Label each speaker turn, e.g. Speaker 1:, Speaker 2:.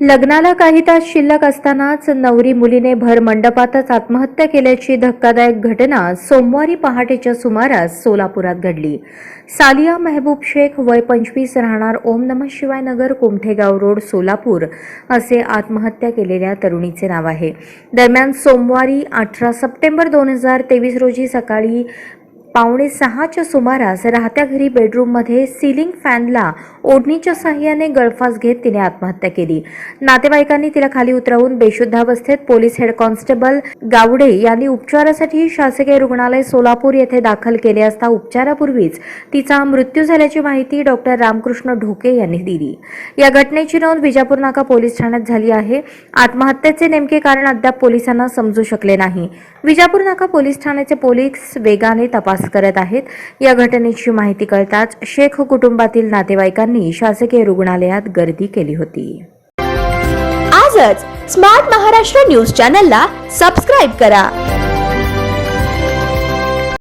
Speaker 1: लग्नाला काही तास शिल्लक असतानाच नवरी मुलीने भर मंडपातच आत्महत्या केल्याची धक्कादायक घटना सोमवारी पहाटेच्या सुमारास सोलापुरात घडली. सालिया मेहबूब शेख वय पंचवीस राहणार ओम नम शिवाय नगर कुमठेगाव रोड सोलापूर असे आत्महत्या केलेल्या तरुणीचे नाव आहे. दरम्यान सोमवारी अठरा सप्टेंबर दोन हजार तेवीस रोजी सकाळी पावणे सहाच्या सुमारास राहत्या घरी बेडरूममध्ये सिलिंग फॅनला ओढणीच्या साह्याने गळफास घेत तिने आत्महत्या केली. नातेवाईकांनी तिला खाली उतरवून बेशुद्धावस्थेत पोलीस हेड कॉन्स्टेबल गावडे यांनी उपचारासाठी शासकीय रुग्णालय सोलापूर येथे दाखल केले असता उपचारापूर्वीच तिचा मृत्यू झाल्याची माहिती डॉक्टर रामकृष्ण ढोके यांनी दिली. या घटनेची नोंद विजापूर नाका पोलीस ठाण्यात झाली आहे. आत्महत्येचे नेमके कारण अद्याप पोलिसांना समजू शकले नाही. विजापूर नाका पोलीस ठाण्याचे पोलीस वेगाने तपास करत आहेत. या घटनेची माहिती कळताच शेख कुटुंबातील नातेवाईकांनी शासकीय रुग्णालयात गर्दी केली होती.
Speaker 2: आजच स्मार्ट महाराष्ट्र न्यूज चॅनलला सबस्क्राईब करा.